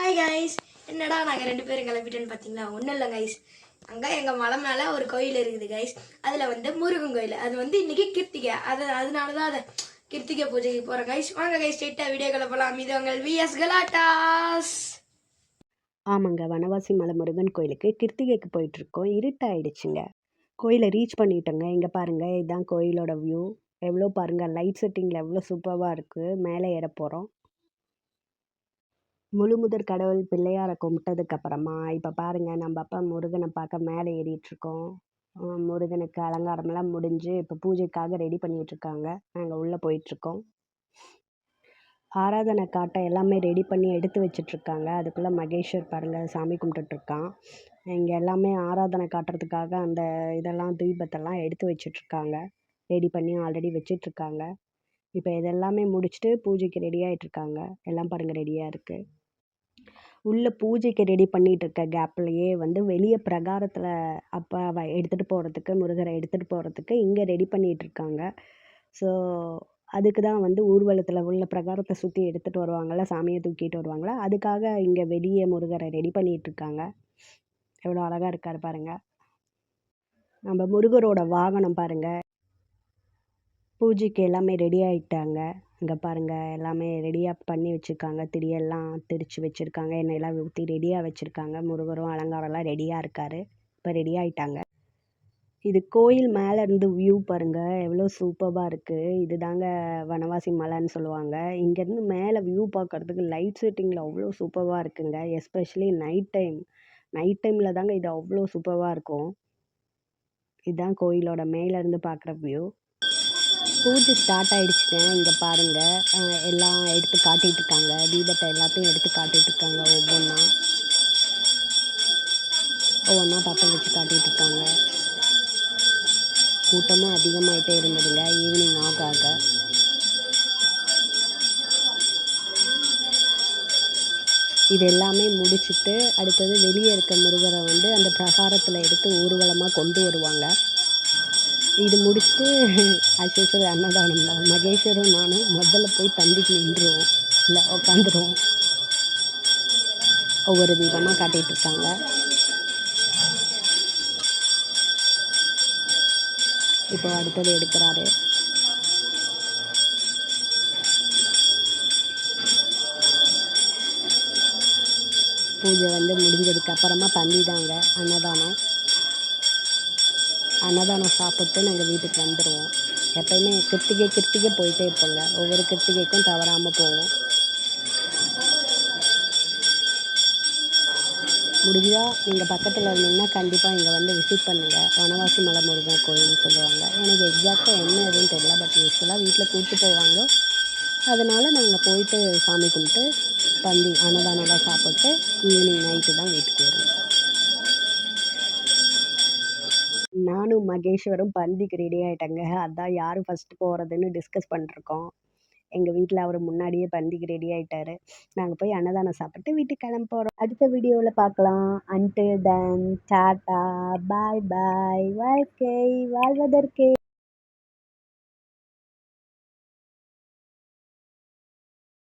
Hi guys என்னடா நாங்கள் ரெண்டு பேரும் கிளம்பிட்டோன்னு பார்த்தீங்களா ஒன்றும் இல்லை கைஸ் அங்கே எங்கள் மலை மேலே ஒரு கோயில் இருக்குது கைஸ் அதில் வந்து முருகன் கோயில். அது வந்து இன்றைக்கி கிருத்திகை. அது அதனால தான் அதை கிருத்திகை பூஜைக்கு போகிறோம் கைஸ் வாங்க கைஸ் ஸ்ட்ரெயிட்டாக வீடியோக்களை போகலாம் இது உங்கள் விஎஸ் கலாட்டாஸ் ஆமாங்க வனவாசி மலை முருகன் கோயிலுக்கு கிருத்திகைக்கு போயிட்டுருக்கோம். இருட்டாயிடுச்சுங்க. கோயிலை ரீச் பண்ணிட்டோங்க. இங்கே பாருங்கள் இதுதான் கோயிலோட வியூ எவ்வளோ பாருங்கள் லைட் செட்டிங்கில் எவ்வளோ சூப்பராக இருக்குது மேலே ஏற போகிறோம் முழுமுதற் கடவுள் பிள்ளையாரை கும்பிட்டதுக்கு அப்புறமா இப்போ பாருங்கள் நம்ம அப்பா முருகனை பார்க்க மேலே ஏறிகிட்ருக்கோம் முருகனுக்கு அலங்காரமெல்லாம் முடிஞ்சு இப்போ பூஜைக்காக ரெடி பண்ணிகிட்ருக்காங்க நாங்கள் உள்ளே போயிட்டுருக்கோம். ஆராதனை காட்ட எல்லாமே ரெடி பண்ணி எடுத்து வச்சிட்ருக்காங்க அதுக்குள்ளே மகேஷ்வர் பாருங்கள் சாமி கும்பிட்டுட்ருக்கான் இங்கே எல்லாமே ஆராதனை காட்டுறதுக்காக அந்த இதெல்லாம் தீபத்தெல்லாம் எடுத்து வச்சிட்ருக்காங்க ரெடி பண்ணி ஆல்ரெடி வச்சிட்ருக்காங்க இப்போ இதெல்லாமே முடிச்சுட்டு பூஜைக்கு ரெடி ஆகிட்ருக்காங்க எல்லாம் பாருங்கள் ரெடியாக இருக்குது உள்ள பூஜைக்கு ரெடி பண்ணிட்டு இருக்க கேப்லேயே வந்து வெளியே பிரகாரத்தில் அப்போ எடுத்துகிட்டு போகிறதுக்கு முருகரை எடுத்துகிட்டு போகிறதுக்கு இங்கே ரெடி பண்ணிட்டு இருக்காங்க ஸோ அதுக்கு தான் வந்து ஊர்வலத்தில் உள்ள பிரகாரத்தை சுற்றி எடுத்துகிட்டு வருவாங்கள்ல சாமியை தூக்கிட்டு வருவாங்களா? அதுக்காக இங்கே வெளியே முருகரை ரெடி பண்ணிகிட்டு இருக்காங்க எவ்வளோ அழகாக இருக்கார் பாருங்கள் நம்ம முருகரோட வாகனம் பாருங்கள் பூஜைக்கு எல்லாமே ரெடி ஆகிட்டாங்க இங்கே பாருங்கள் எல்லாமே ரெடியாக பண்ணி வச்சுருக்காங்க. திரியெல்லாம் திரித்து வச்சுருக்காங்க. எண்ணெயெல்லாம் ஊற்றி ரெடியாக வச்சுருக்காங்க. முருகரும் அலங்காரம்லாம் ரெடியாக இருக்கார். இப்போ ரெடி ஆகிட்டாங்க இது கோயில் மேலே இருந்து வியூ பாருங்கள் எவ்வளோ சூப்பராக இருக்குது இது தாங்க வனவாசி மலைன்னு சொல்லுவாங்க. இங்கேருந்து மேலே வியூ பார்க்குறதுக்கு லைட் செட்டிங்கில் அவ்வளோ சூப்பராக இருக்குங்க. எஸ்பெஷலி நைட் டைம் நைட் டைமில் தாங்க இது அவ்வளோ சூப்பராக இருக்கும். இதுதான் கோயிலோட மேலேருந்து பார்க்குற வியூ பூஜை ஸ்டார்ட் ஆகிடுச்சுங்க இங்கே பாருங்கள் எல்லாம் எடுத்து காட்டிகிட்ருக்காங்க தீபத்தை எல்லாத்தையும் எடுத்து காட்டிகிட்ருக்காங்க ஒவ்வொன்றா ஒவ்வொன்றா பற்ற வச்சு காட்டிகிட்ருக்காங்க கூட்டமும் அதிகமாகிட்டே இருந்ததுங்க. ஈவினிங் ஆக ஆக இது எல்லாமே முடிச்சுட்டு அடுத்தது வெளியே இருக்க முருகரை வந்து அந்த பிரகாரத்தில் எடுத்து ஊர்வலமாக கொண்டு வருவாங்க. இது முடிச்சுட்டு ஆஸ் அன்னதானம். தான் மகேஸ்வரும் நானும் முதல்ல போய் தம்பிக்கு நின்றுவோம். இல்லை உட்காந்துருவோம். ஒவ்வொரு விதமாக காட்டிகிட்ருக்காங்க இப்போ அடுத்தது எடுக்கிறாரு. பூஜை வந்து முடிஞ்சதுக்கு அப்புறமா பந்தி தாங்க அன்னதானம். அன்னதானம் சாப்பிட்டு நாங்கள் வீட்டுக்கு வந்துடுவோம் எப்போயுமே கிருத்திகை கிருத்திகை போயிட்டே இருப்போங்க. ஒவ்வொரு கிருத்திகைக்கும் தவறாமல் போவோம். முடிஞ்சால் நீங்கள் பக்கத்தில் இருந்தீங்கன்னா கண்டிப்பாக இங்கே வந்து விசிட் பண்ணுங்கள் வனவாசி மலை முருகன் கோயில்னு சொல்லுவாங்க. எனக்கு எக்ஸாக்டாக என்ன எதுன்னு தெரியல பட் யூஸ்வலாக வீட்டில் கூப்பிட்டு போவாங்க. அதனால் நாங்கள் போயிட்டு சாமி கும்பிட்டு பந்தி அன்னதானம்லாம் சாப்பிட்டு ஈவினிங் நைட்டு தான் வீட்டுக்கு வருவோம். நானும் மகேஸ்வரும் பந்திக்கு ரெடி ஆகிட்டேங்க அதான் யார் ஃபஸ்ட்டு போகிறதுன்னு டிஸ்கஸ் பண்ணிருக்கோம். எங்கள் வீட்டில் அவர் முன்னாடியே பந்திக்கு ரெடி ஆகிட்டாரு நாங்கள் போய் அன்னதானம் சாப்பிட்டு வீட்டுக்கு கிளம்ப போகிறோம் அடுத்த வீடியோவில் பார்க்கலாம். அன்டில் தென் டாட்டா பாய் பாய் வாழ்க்கை வாழ்வதற்கே.